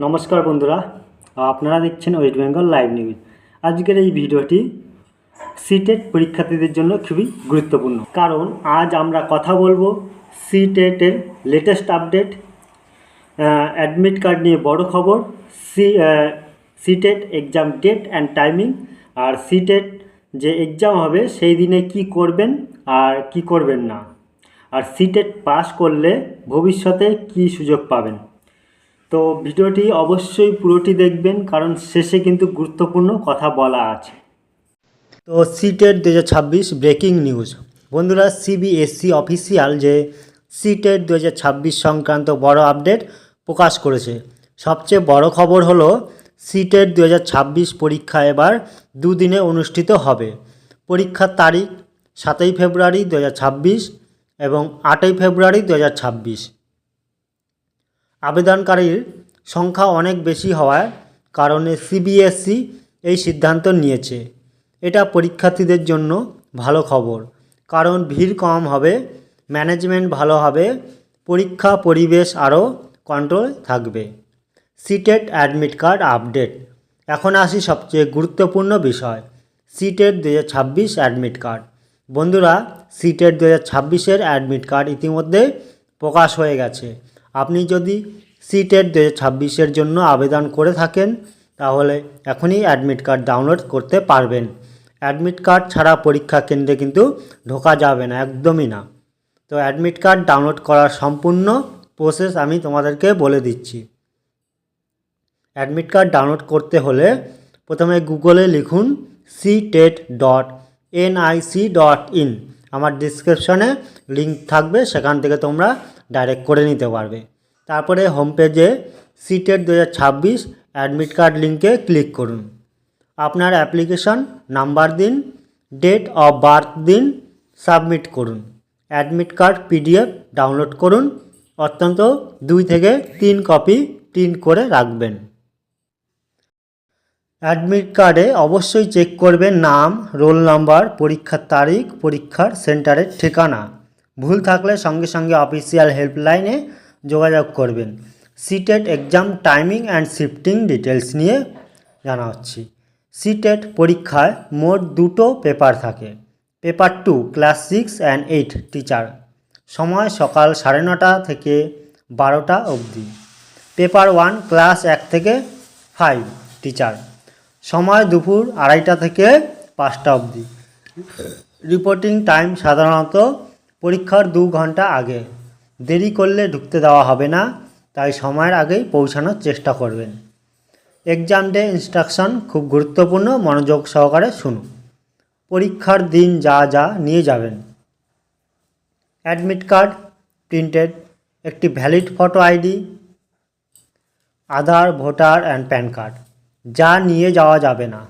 নমস্কার বন্ধুরা, আপনারা দেখছেন ওয়েস্ট বেঙ্গল লাইভ নিউজ আজকের এই ভিডিওটি সিটেট পরীক্ষার্থীদের জন্য খুবই গুরুত্বপূর্ণ। কারণ আজ আমরা কথা বলব সিটেটের লেটেস্ট আপডেট অ্যাডমিট কার্ড নিয়ে বড় খবর C CTET exam date and timing R CTET যে এক্সাম হবে সেই দিনে কি করবেন আর কি করবেন না। আর সিটেট পাস করলে ভবিষ্যতে কি সুযোগ পাবেন। তো ভিডিওটি অবশ্যই পুরোটি দেখবেন, কারণ শেষে কিন্তু গুরুত্বপূর্ণ কথা বলা আছে। তো সিটেট দু হাজার ছাব্বিশ ব্রেকিং নিউজ। বন্ধুরা সিবিএসসি অফিসিয়াল যে সিটেট দু হাজার ছাব্বিশ সংক্রান্ত বড় আপডেট প্রকাশ করেছে। সবচেয়ে বড় খবর হলো সিটেট দু হাজার ছাব্বিশ পরীক্ষা এবার দুদিনে অনুষ্ঠিত হবে। পরীক্ষার তারিখ সাতই ফেব্রুয়ারি দু হাজার ছাব্বিশ এবং আটই ফেব্রুয়ারি দু হাজার ছাব্বিশ। আবেদনকারীর সংখ্যা অনেক বেশি হওয়ার কারণে সিবিএসসি এই সিদ্ধান্ত নিয়েছে। এটা পরীক্ষার্থীদের জন্য ভালো খবর। কারণ ভিড় কম হবে, ম্যানেজমেন্ট ভালো হবে, পরীক্ষা পরিবেশ আরও কন্ট্রোল থাকবে। CTET admit card update. এখন আসি সবচেয়ে গুরুত্বপূর্ণ বিষয় সিটেট দু ছাব্বিশ অ্যাডমিট কার্ড। বন্ধুরা সিটেট দু হাজার ছাব্বিশের অ্যাডমিট কার্ড ইতিমধ্যে প্রকাশ হয়ে গেছে। আপনি যদি সিটেট দু ছাব্বিশের জন্য আবেদন করে থাকেন, তাহলে এখনই অ্যাডমিট কার্ড ডাউনলোড করতে পারবেন। অ্যাডমিট কার্ড ছাড়া পরীক্ষা কেন্দ্রে কিন্তু ঢোকা যাবে না, একদমই না। তো অ্যাডমিট কার্ড ডাউনলোড করার সম্পূর্ণ প্রসেস আমি তোমাদেরকে বলে দিচ্ছি। অ্যাডমিট কার্ড ডাউনলোড করতে হলে প্রথমে গুগলে লিখুন C TET dot NIC dot in আমার ডিসক্রিপশনে লিঙ্ক থাকবে, সেখান থেকে তোমরা ডাইরেক্ট করে নিতে পারবে। তারপরে হোম পেজে সিটের দু ছাব্বিশ অ্যাডমিট কার্ড লিঙ্কে ক্লিক করুন। আপনার অ্যাপ্লিকেশন নাম্বার দিন ডেট অফ বার্থ দিন সাবমিট করুন। অ্যাডমিট কার্ড পিডিএফ ডাউনলোড করুন। অত্যন্ত দুই থেকে তিন কপি প্রিন্ট করে রাখবেন। অ্যাডমিট কার্ডে অবশ্যই চেক করবেন নাম রোল নাম্বার পরীক্ষার তারিখ, পরীক্ষার সেন্টারের ঠিকানা। ভুল থাকলে সঙ্গে সঙ্গে অফিসিয়াল হেল্পলাইনে যোগাযোগ করবেন। CTET exam timing and shifting details নিয়ে জানা হচ্ছি। সিটেট পরীক্ষায় মোট দুটো পেপার থাকে। Paper two class six and eight teacher সময় সকাল সাড়ে নটা থেকে বারোটা অবধি। পেপার ওয়ান ক্লাস এক থেকে ফাইভ টিচার সময় দুপুর আড়াইটা থেকে পাঁচটা অবধি। রিপোর্টিং টাইম সাধারণত পরীক্ষার দু ঘণ্টা আগে। দেরি করলে ঢুকতে দেওয়া হবে না, তাই সময়ের আগেই পৌঁছানোর চেষ্টা করবেন। এক্সাম ডে ইনস্ট্রাকশন খুব গুরুত্বপূর্ণ, মনোযোগ সহকারে শুনুন। পরীক্ষার দিন যা যা নিয়ে যাবেন। অ্যাডমিট কার্ড প্রিন্টেড একটি valid photo ID Aadhaar voter and PAN card যা নিয়ে যাওয়া যাবে না।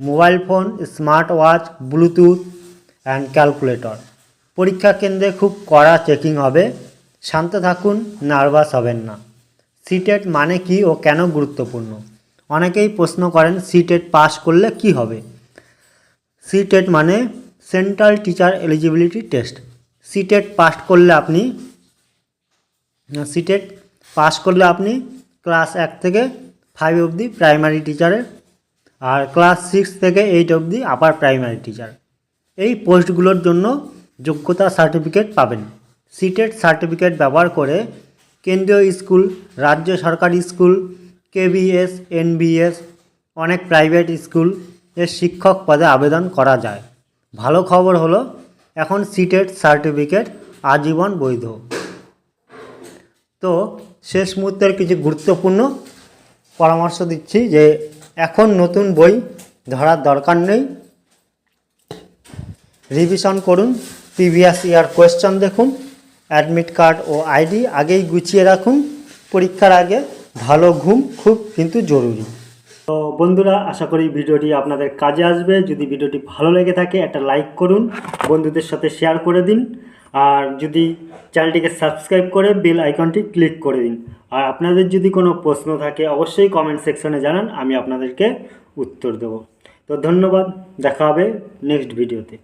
Mobile phone smart watch Bluetooth and calculator পরীক্ষা কেন্দ্রে খুব কড়া চেকিং হবে। শান্ত থাকুন, নার্ভাস হবেন না। সিটেট মানে কি ও কেন গুরুত্বপূর্ণ? অনেকেই প্রশ্ন করেন, সিটেট পাস করলে কি হবে? সিটেট মানে central teacher eligibility test. CTET pass করলে আপনি, সিটেট পাস করলে আপনি ক্লাস এক থেকে ফাইভ অবধি প্রাইমারি টিচারের আর ক্লাস সিক্স থেকে এইট অবধি আপার প্রাইমারি টিচার। এই পোস্টগুলোর জন্য যোগ্যতা সার্টিফিকেট পাবেন। সিটেট সার্টিফিকেট ব্যবহার করে কেন্দ্রীয় স্কুল, রাজ্য সরকারি স্কুল কেবিএস এনবিএস, অনেক প্রাইভেট স্কুলের শিক্ষক পদে আবেদন করা যায়। ভালো খবর হলো, এখন সিটেট সার্টিফিকেট আজীবন বৈধ। তো শেষ মুহূর্তের কিছু গুরুত্বপূর্ণ পরামর্শ দিচ্ছি যে, এখন নতুন বই ধরার দরকার নেই। রিভিশন করুন। প্রিভিয়াস ইয়ার কোয়েশ্চন দেখুন অ্যাডমিট কার্ড ও আইডি আগেই গুছিয়ে রাখুন, পরীক্ষার আগে ভালো ঘুম খুব কিন্তু জরুরি। তো বন্ধুরা, আশা করি ভিডিওটি আপনাদের কাজে আসবে। যদি ভিডিওটি ভালো লেগে থাকে, একটা লাইক করুন, বন্ধুদের সাথে শেয়ার করে দিন, আর যদি চ্যানেলটিকে সাবস্ক্রাইব করে বেল আইকনটি ক্লিক করে দিন। আর আপনাদের যদি কোনো প্রশ্ন থাকে, অবশ্যই কমেন্ট সেকশনে জানান, আমি আপনাদেরকে উত্তর দেবো। তো ধন্যবাদ, দেখা হবে নেক্সট ভিডিওতে